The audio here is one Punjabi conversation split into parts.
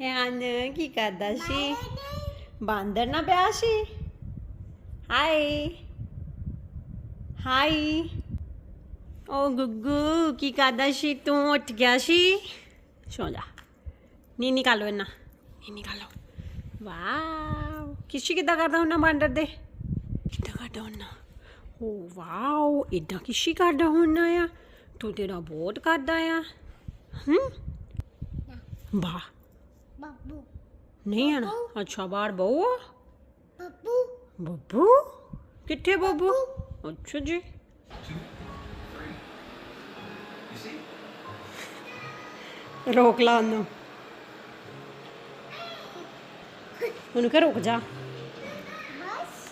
ਹਿਆਨ ਕੀ ਕਰਦਾ ਸੀ? ਬਾਂਦਰ ਨਾ ਪਿਆ ਸੀ? ਹਾਈ ਹਾਈ ਓ ਗੁੱਗੂ ਕੀ ਕਰਦਾ ਸੀ? ਤੂੰ ਉੱਠ ਗਿਆ ਸੀ? ਸੋ ਜਾ। ਨੀ ਨਿਕਾਲੋ ਇਹਨਾਂ ਨੀ ਨਿਕਾਲੋ। ਵਾਓ। ਕਿਸ਼ੀ ਕਿੱਦਾਂ ਕਰਦਾ ਹੁੰਨਾ ਬਾਂਦਰ ਦੇ? ਕਿੱਦਾਂ ਕਰਦਾ ਹੁੰਨਾ ਓ ਵਾਓ ਇਦਾਂ ਕਿਸ਼ੀ ਕਰਦਾ ਹੁੰਨਾ ਆ। ਤੂੰ ਤੇਰਾ ਬਹੁਤ ਕਰਦਾ ਆ। ਹੂੰ। ਬਾ ਬੱਬੂ। ਨਹੀਂ ਆਣਾ ਅੱਛਾ ਬਾਹਰ ਬਹੂ ਆ? ਬੱਬੂ। ਬੱਬੂ? ਕਿੱਥੇ ਬੱਬੂ। ਅੱਛਾ ਜੀ। ਰੋਕ ਲਾ ਉਹਨੂੰ। ਉਹਨੂੰ ਕਹ ਰੁਕ ਜਾ। ਬਸ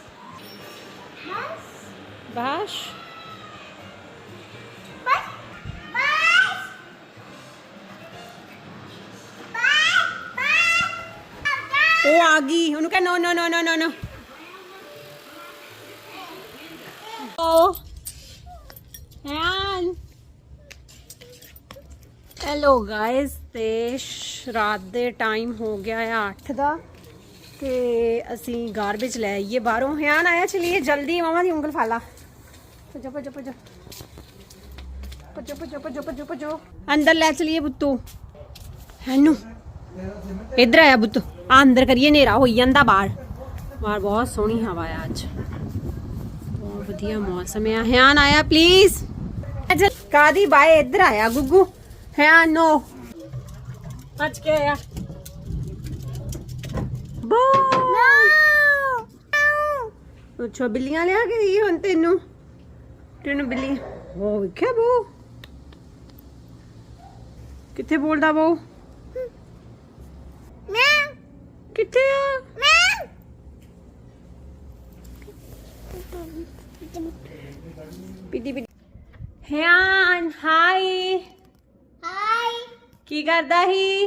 ਬਸ। ਬਾਸ਼। ਬਸ। ਆ ਗਈ ਉਹਨੂੰ ਕਹ ਨੋ ਨੋ ਨੋ ਨੋ ਨੋ ਓ ਹੈਨ ਹੈਲੋ ਗਾਇਸ ਤੇ ਰਾਤ ਦੇ ਟਾਈਮ ਹੋ ਗਿਆ ਆ 8 ਦਾ ਤੇ ਅਸੀਂ ਗਾਰਬੇਜ ਲੈ ਆਈਏ ਬਾਹਰੋਂ ਹਿਆਨ ਆਇਆ ਚਲੀਏ ਜਲਦੀ ਮਾਮਾ ਦੀ ਉਂਗਲ ਫਾਲਾ ਭਜੋ ਭਜੋ ਭਜੋ ਭਜੋ ਭਜੋ ਭਜੋ ਭਜੋ ਭਜੋ ਅੰਦਰ ਲੈ ਚਲੀਏ ਬੁੱਤੂ ਹੈਨੂ ਇੱਧਰ ਆਇਆ ਬੁੱਤ। ਆ ਅੰਦਰ ਕਰੀਏ ਹਨੇਰਾ ਹੋਈ ਜਾਂਦਾ ਬਾਹਰ। ਬਾਹਰ ਬਹੁਤ ਸੋਹਣੀ ਹਵਾ ਆ ਅੱਜ। ਬਹੁਤ ਵਧੀਆ ਮੌਸਮ ਆ। ਹਿਆਨ ਆਇਆ ਪਲੀਜ਼ ਅੱਛਾ ਕਾਦੀ ਬਾਏ? ਇੱਧਰ ਆਇਆ ਗੁੱਗੂ। ਹਿਆਨ ਨੋ। ਅੱਜ ਕੇ ਆਇਆ। ਬੋ। ਅੱਛਾ ਬਿੱਲੀਆਂ ਲਿਆ ਕੇ ਦੀ ਹੁਣ ਤੈਨੂੰ। ਤੈਨੂੰ ਬਿੱਲੀ ਉਹ ਵੇਖਿਆ ਬੋ। ਕਿੱਥੇ ਬੋਲਦਾ ਬੋ ਮੈਂ ਕਿੱਥੇ ਆ? ਮੈਂ ਪੀਟੀ ਪੀਟੀ ਹਿਆਨ ਹਾਈ ਹਾਈ ਕੀ ਕਰਦਾ ਹੀ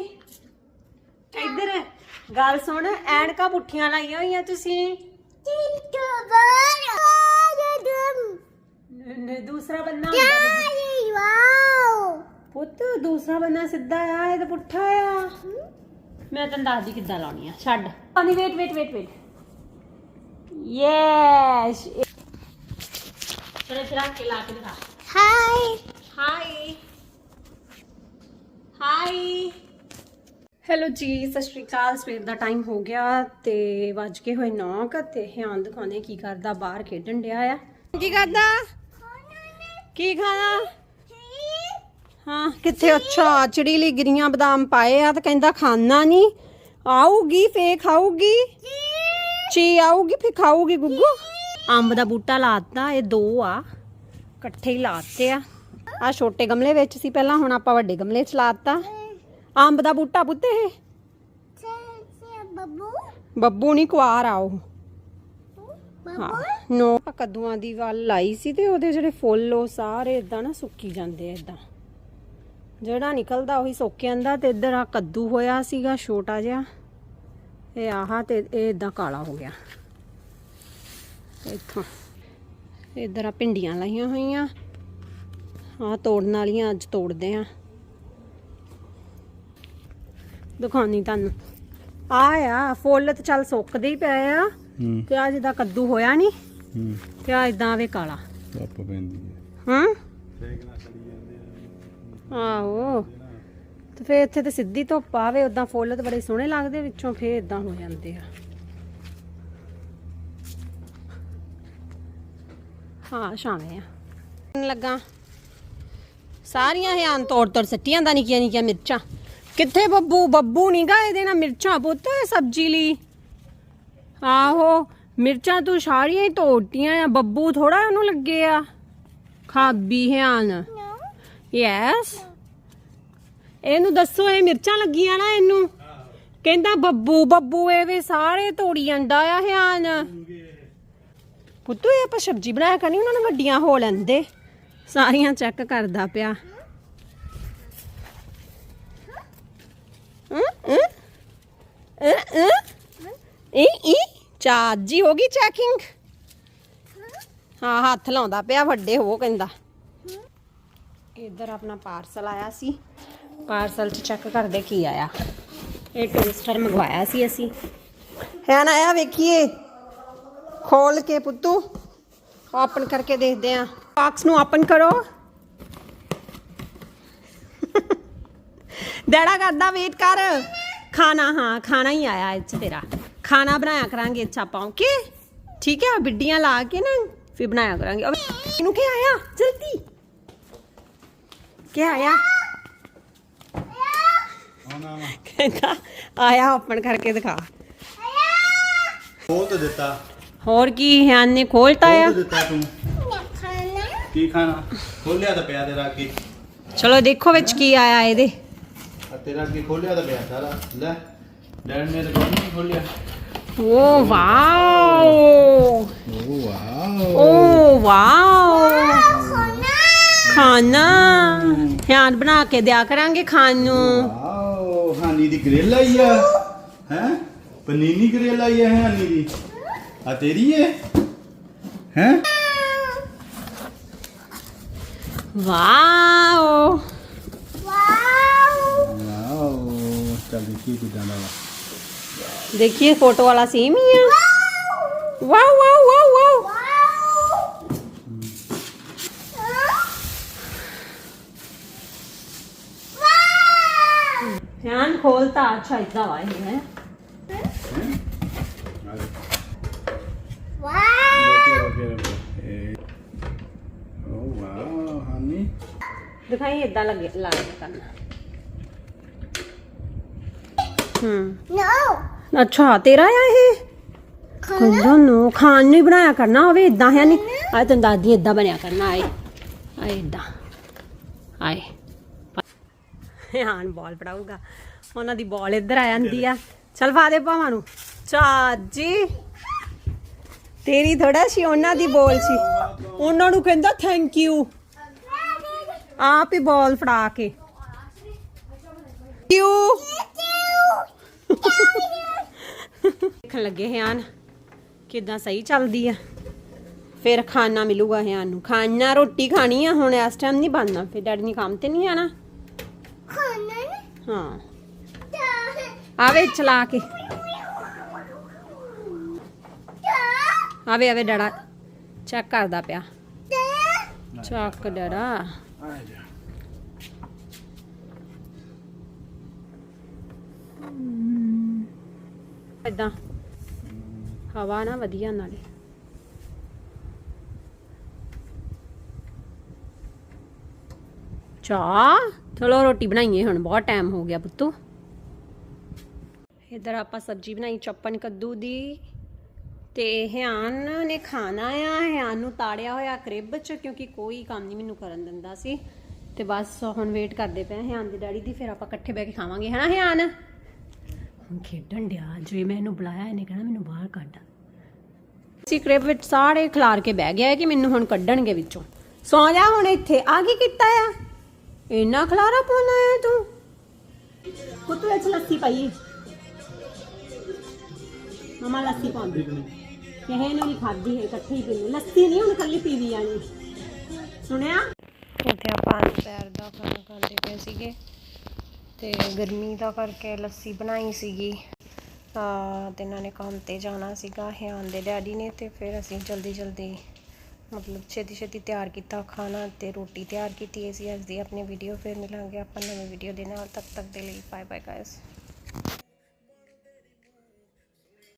ਇੱਧਰ ਗੱਲ ਸੁਣ ਐਨਕਾਂ ਪੁੱਠੀਆਂ ਲਾਈਆਂ ਹੋਈਆਂ ਤੁਸੀਂ। ਦੂਸਰਾ ਬੰਨਾ ਪੁੱਤ ਦੂਸਰਾ ਬੰਨਾ ਸਿੱਧਾ ਆ ਇਹ ਤਾਂ ਪੁੱਠਾ ਆ। ਮੈਂ ਤੈਨੂੰ ਦੱਸਦੀ ਕਿੱਦਾਂ ਲਾਉਣੀ ਆ ਛੱਡ। ਪਾਣੀ wait wait wait wait yes ਚਲੇ ਚਲਾ ਕੇ ਲਾ ਕੇ ਦਿਖਾ। ਹਾਈ ਹਾਈ ਹਾਈ ਹੈਲੋ ਜੀ ਸਤਿ ਸ਼੍ਰੀ ਅਕਾਲ। ਸਵੇਰ ਦਾ ਟਾਈਮ ਹੋ ਗਿਆ ਤੇ ਵੱਜ ਕੇ ਹੋਏ 9 ਕ ਤੇ ਹਿਆਨ ਦਿਖਾਉਣੇ ਕੀ ਕਰਦਾ ਬਾਹਰ ਖੇਡਣ ਡਿਆ ਆ। ਕੀ ਕਰਦਾ? ਕੀ ਖਾਣਾ? ਹਾਂ, ਕਿੱਥੇ ਅੱਛਾ, ਚਿੜੀ ਲਈ ਗਿਰੀਆਂ ਬਦਾਮ ਪਾਏ ਆ ਤੇ ਕਹਿੰਦਾ ਖਾਣਾ ਨਹੀਂ ਆਊਗੀ ਫੇ ਖਾਊਗੀ। ਚੀ ਆਊਗੀ ਫੇ ਖਾਊਗੀ ਗੁੱਗੂ। ਅੰਬ ਦਾ ਬੂਟਾ ਲਾਤਾ, ਇਹ ਦੋ ਆ। ਇਕੱਠੇ ਹੀ ਲਾਤੇ ਆ। ਆ ਛੋਟੇ ਗਮਲੇ ਵਿੱਚ ਸੀ ਪਹਿਲਾਂ, ਹੁਣ ਆਪਾਂ ਵੱਡੇ ਗਮਲੇ 'ਚ ਲਾਤਾ। ਅੰਬ ਦਾ ਬੂਟਾ ਪੁੱਤੇ ਇਹ। ਬੱਬੂ ਬੱਬੂ ਨਹੀਂ ਕੁਆਰ ਆ ਉਹ। ਬੱਬੂ ਨੋ। ਕੱਦੂਆਂ ਦੀ ਵੱਲ ਲਾਈ ਸੀ ਤੇ ਉਹਦੇ ਜਿਹੜੇ ਫੁੱਲ, ਉਹ ਸਾਰੇ ਇਦਾਂ ਨਾ ਸੁੱਕੀ ਜਾਂਦੇ ਆ ਇਦਾਂ ਜਿਹੜਾ ਨਿਕਲਦਾ ਉਹੀ ਸੁੱਕ ਜਾਂਦਾ ਤੇ ਇੱਧਰ ਆ ਕੱਦੂ ਹੋਇਆ ਸੀਗਾ ਛੋਟਾ ਜਿਹਾ। ਇਹ ਆਹ ਤੇ ਇਹ ਇਦਾਂ ਕਾਲਾ ਹੋ ਗਿਆ। ਇੱਥੋਂ ਇੱਧਰ ਆ ਭਿੰਡੀਆਂ ਲਾਈਆਂ ਹੋਈਆਂ। ਆ ਤੋੜਨ ਵਾਲੀਆਂ ਅੱਜ ਤੋੜਦੇ ਆ। ਦਿਖਾਉਣੀ ਤੁਹਾਨੂੰ। ਆ ਆ ਫੁੱਲ ਤੇ ਚੱਲ ਸੁੱਕਦੇ ਹੀ ਪਏ ਆ। ਤੇ ਆ ਜਿਹਦਾ ਕੱਦੂ ਹੋਇਆ ਨਹੀਂ ਹੂੰ। ਤੇ ਆ ਇਦਾਂ ਆਵੇ ਕਾਲਾ। ਧੁੱਪ ਪੈਂਦੀ ਹੈ? ਹਾਂ ਆਹੋ। ਤੇ ਫੇਰ ਇੱਥੇ ਤੇ ਸਿੱਧੀ ਧੁੱਪ ਆਵੇ ਉਦਾਂ ਫੁੱਲ ਤੇ ਬੜੇ ਸੋਹਣੇ ਲੱਗਦੇ, ਵਿੱਚੋਂ ਫੇਰ ਇਦਾਂ ਹੋ ਜਾਂਦੇ ਆ। ਹਾਂ ਸ਼ਾਮੇ ਆ। ਲੱਗਾ। ਸਾਰੀਆਂ ਹਿਆਨ ਤੋੜ ਤੋੜ, ਸੱਟੀਆਂ ਦਾ ਨਿੱਕੀਆਂ ਨਿੱਕੀਆਂ ਮਿਰਚਾਂ। ਕਿੱਥੇ ਬੱਬੂ? ਬੱਬੂ ਨਹੀਂ ਗਾ ਇਹਦੇ ਨਾਲ ਮਿਰਚਾਂ ਪੁੱਤ, ਸਬਜ਼ੀ ਲਈ। ਆਹੋ, ਮਿਰਚਾਂ ਤੂੰ ਸਾਰੀਆਂ ਹੀ ਤੋੜਤੀਆਂ ਆ, ਬੱਬੂ ਥੋੜਾ ਉਹਨੂੰ ਲੱਗੇ ਆ। ਖਾਬੀ ਹਿਆਨ ਯੈਸ ਇਹਨੂੰ ਦੱਸੋ ਇਹ ਮਿਰਚਾਂ ਲੱਗੀਆਂ ਨਾ ਇਹਨੂੰ। ਕਹਿੰਦਾ ਬੱਬੂ ਬੱਬੂ ਇਹ ਸਾਰੇ ਤੋੜੀ ਜਾਂਦਾ ਆ ਹਿਆਨ। ਪੁੱਤੂ ਇਹ ਆਪਾਂ ਸਬਜ਼ੀ ਬਣਾਇਆ ਕਰਨੀ ਉਹਨਾਂ ਨੇ ਵੱਡੀਆਂ ਹੋ ਲੈਂਦੇ। ਸਾਰੀਆਂ ਚੈੱਕ ਕਰਦਾ ਪਿਆ। ਹਮ, ਹਮ? ਅ, ਚਾਜੀ ਹੋ ਗਈ ਚੈਕਿੰਗ ਹਾਂ ਹੱਥ ਲਾਉਂਦਾ ਪਿਆ ਵੱਡੇ ਹੋ ਕਹਿੰਦਾ। ਇੱਧਰ ਆਪਣਾ ਪਾਰਸਲ ਆਇਆ ਸੀ। ਪਾਰਸਲ 'ਚ ਚੈੱਕ ਕਰਦੇ ਕੀ ਆਇਆ। ਇਹ ਟੋਸਟਰ ਮੰਗਵਾਇਆ ਸੀ ਅਸੀਂ। ਹੈ ਨਾ ਆਇਆ ਵੇਖੀਏ। ਖੋਲ ਕੇ ਪੁੱਤੂ। ਓਪਨ ਕਰਕੇ ਦੇਖਦੇ ਆ। ਬਾਕਸ ਨੂੰ ਓਪਨ ਕਰੋ। ਡੈਡਾ ਕਰਦਾ ਵੇਟ ਕਰ। ਖਾਣਾ ਹਾਂ ਖਾਣਾ ਹੀ ਆਇਆ 'ਚ ਤੇਰਾ। ਖਾਣਾ ਬਣਾਇਆ ਕਰਾਂਗੇ ਅੱਛਾ ਆਪਾਂ। ਓਕੇ? ਠੀਕ ਹੈ ਬਿੱਡੀਆਂ ਲਾ ਕੇ ਨਾ ਫਿਰ ਬਣਾਇਆ ਕਰਾਂਗੇ। ਇਹਨੂੰ ਕੀ ਆਇਆ? ਜਲਦੀ। ਕੀ ਆਇਆ? ਕਹਿੰਦਾ ਆਇਆ ਓਪਨ ਕਰਕੇ ਦਿਖਾ। ਖੋਲ ਤਾਂ ਦਿੱਤਾ। ਹੋਰ ਕੀ ਹਿਆਨ ਨੇ ਖੋਲਤਾ ਖੋਲ ਆ ਤਾਂ ਦਿੱਤਾ ਤੂੰ। ਖਾਣਾ ਕੀ ਖਾਣਾ? ਖੋਲਿਆ ਤਾਂ ਪਿਆ ਤੇਰਾ ਅੱਗੇ। ਚਲੋ ਦੇਖੋ ਵਿੱਚ ਕੀ ਆਇਆ ਇਹਦੇ। ਆ ਤੇਰਾ ਅੱਗੇ ਖੋਲਿਆ ਤਾਂ ਪਿਆ ਸਾਰਾ। ਲੈ ਡੈਡ ਨੇ ਤਾਂ ਕੋਈ ਨਹੀਂ ਖੋਲਿਆ। Oh wow. Oh wow. Oh wow. ਖਾਣਾ। ਹਿਆਨ ਬਣਾ ਕੇ ਦਿਆ ਕਰਾਂਗੇ ਖਾਣ ਨੂੰ। ਵਾਓ ਹਾਨੀ ਦੀ ਗ੍ਰਿਲ ਆਈ ਆ। ਹੈ? ਪਨੀਨੀ ਗ੍ਰਿਲ ਆਈ ਆ ਹਾਨੀ ਦੀ। ਆ ਤੇਰੀ ਹੈ ਹੈ? ਵਾਓ। ਵਾਓ। ਵਾਓ ਚੱਲ ਦੇਖੀ ਕਿਦਾਂ ਦਾ ਵਾ। ਦੇਖੀਏ ਫੋਟੋ ਵਾਲਾ ਸੇਮ ਹੀ ਆ। ਵਾਓ ਵਾਓ ਵਾਓ ਹਿਆਨ ਰੋਕੇ ਇਹ। ਓ ਵਾਓ ਹਾਨੀ ਦਿਖਾਈ ਇਦਾਂ ਲੱਗੇ ਲਾ ਕੇ ਕਰਨਾ। ਹੂੰ। ਨੋ ਅੱਛਾ ਤੇਰਾ ਆ ਇਹ? ਕਹਿੰਦਾ ਨੂੰ ਖਾਣ ਨੂੰ ਹੀ ਬਣਾਇਆ ਕਰਨਾ ਹੋਵੇ ਇਦਾਂ ਹੈ ਨਹੀਂ? ਆਏ ਤੈਨੂੰ ਦਾਦੀ ਇਦਾਂ ਬਣਿਆ ਕਰਨਾ ਆਏ। ਆਏ ਇਦਾਂ ਆਏ। ਹਾਂ ਬਾਲ ਪੜਾਊਗਾ ਉਹਨਾਂ ਦੀ ਬਾਲ ਇੱਧਰ ਆ ਜਾਂਦੀ ਆ। ਚਲ ਫਾ ਦੇ ਭਾਵਾਂ ਨੂੰ। ਚਾਜੀ ਤੇਰੀ ਥੋੜਾ ਸੀ ਉਹਨਾਂ ਦੀ ਬੋਲ ਸੀ। ਉਹਨਾਂ ਨੂੰ ਕਹਿੰਦਾ ਥੈਂਕ ਯੂ ਆਪ ਹੀ ਬਾਲ ਫੜਾ ਕੇ। ਯੂ ਦੇਖਣ ਲੱਗੇ ਹਨ ਕਿਦਾਂ ਸਹੀ ਚੱਲਦੀ ਆ। ਫਿਰ ਖਾਣਾ ਮਿਲੂਗਾ ਹਿਆਨ ਨੂੰ। ਖਾਣਾ ਰੋਟੀ ਖਾਣੀ ਆ ਹੁਣ ਇਸ ਟਾਈਮ ਨਹੀਂ ਬਣਨਾ। ਫਿਰ ਡੈਡੀ ਨੇ ਕੰਮ ਤੇ ਨਹੀਂ ਆਣਾ ਖਾਣਾ ਹਾਂ। ਆਵੇ ਚਲਾ ਕੇ। ਆਵੇ ਆਵੇ ਡੈਡਾ ਚੈੱਕ ਕਰਦਾ ਪਿਆ। ਚੱਕ ਡੈਡਾ ਆ ਇਦਾਂ ਹਵਾ ਨਾ ਵਧੀਆ ਨਾਲੇ। ਚਾਹ? ਚਲੋ ਰੋਟੀ ਬਣਾਈਏ ਹੁਣ, ਬਹੁਤ ਟਾਈਮ ਹੋ ਗਿਆ ਪੁੱਤੂ। ਇਧਰ ਆਪਾਂ ਸਬਜ਼ੀ ਬਣਾਈ, ਚੱਪਨ ਕੱਦੂ ਦੀ ਤੇ ਹਿਆਨ ਨੇ ਖਾਣਾ ਆ। ਹਿਆਨ ਨੂੰ ਤਾੜਿਆ ਹੋਇਆ ਕ੍ਰਿਬ ਚ ਕਿਉਂਕਿ ਕੋਈ ਕੰਮ ਨਹੀਂ ਮੈਨੂੰ ਕਰਨ ਦਿੰਦਾ ਸੀ। ਤੇ ਬਸ ਹੁਣ ਵੇਟ ਕਰਦੇ ਪਏ ਹਿਆਨ ਦੇ ਡੈਡੀ ਦੀ, ਫਿਰ ਆਪਾਂ ਇਕੱਠੇ ਬਹਿ ਕੇ ਖਾਵਾਂਗੇ ਹਨਾ ਹਿਆਨ? ਹੁਣ ਖੇਡਣ ਡਿਆ ਜੇ ਮੈਂ ਇਹਨੂੰ ਬੁਲਾਇਆ, ਇਹਨੇ ਕਹਿਣਾ ਮੈਨੂੰ ਬਾਹਰ ਕੱਢ। ਸੀ ਕ੍ਰਿਬ ਵਿੱਚ ਸਾਰੇ ਖਿਲਾਰ ਕੇ ਬਹਿ ਗਿਆ ਕਿ ਮੈਨੂੰ ਹੁਣ ਕੱਢਣਗੇ ਵਿੱਚੋਂ। ਸੌ ਜਾ ਹੁਣ ਇੱਥੇ, ਆ ਕੀ ਕੀਤਾ ਆ? ਇੰਨਾ ਖਲਾਰਾ ਪਾਉਣਾ ਆ ਤੂੰ? ਕੁੱਤੂ ਵਿੱਚ ਲੱਸੀ ਪਾਈ ਮਮਾ ਲੱਸੀ ਪਾਉਂਦੀ ਕਿਸੇ ਨੇ ਨਹੀਂ ਖਾਦੀ ਹੈ ਇਕੱਠੀ ਹੀ ਪੀਣੀ ਲੱਸੀ ਨਹੀਂ ਹੁਣ ਕੱਲੀ ਪੀਵੀ ਜਾਣੀ। ਸੁਣਿਆ? ਇੱਥੇ ਆਪਾਂ ਦੁਪਹਿਰ ਦਾ ਖਾਣਾ ਖਾਂਦੇ ਪਏ ਸੀਗੇ ਤੇ ਗਰਮੀ ਦਾ ਕਰਕੇ ਲੱਸੀ ਬਣਾਈ ਸੀਗੀ। ਤੇ ਇਹਨਾਂ ਨੇ ਕੰਮ ਤੇ ਜਾਣਾ ਸੀਗਾ ਹਿਆਨ ਦੇ ਡੈਡੀ ਨੇ ਤੇ ਫਿਰ ਅਸੀਂ ਜਲਦੀ ਜਲਦੀ ਮਤਲਬ ਛੇਤੀ ਛੇਤੀ ਤਿਆਰ ਕੀਤਾ ਖਾਣਾ ਤੇ ਰੋਟੀ ਤਿਆਰ ਕੀਤੀ। ਸੀ ਅੱਜ ਦੀ ਆਪਣੀ ਵੀਡੀਓ ਫਿਰ ਮਿਲਾਂਗੇ ਆਪਾਂ ਨਵੀਂ ਵੀਡੀਓ ਦੇ ਨਾਲ। ਤਦ ਤੱਕ ਦੇ ਲਈ ਬਾਏ ਬਾਏ ਗਾਇਸ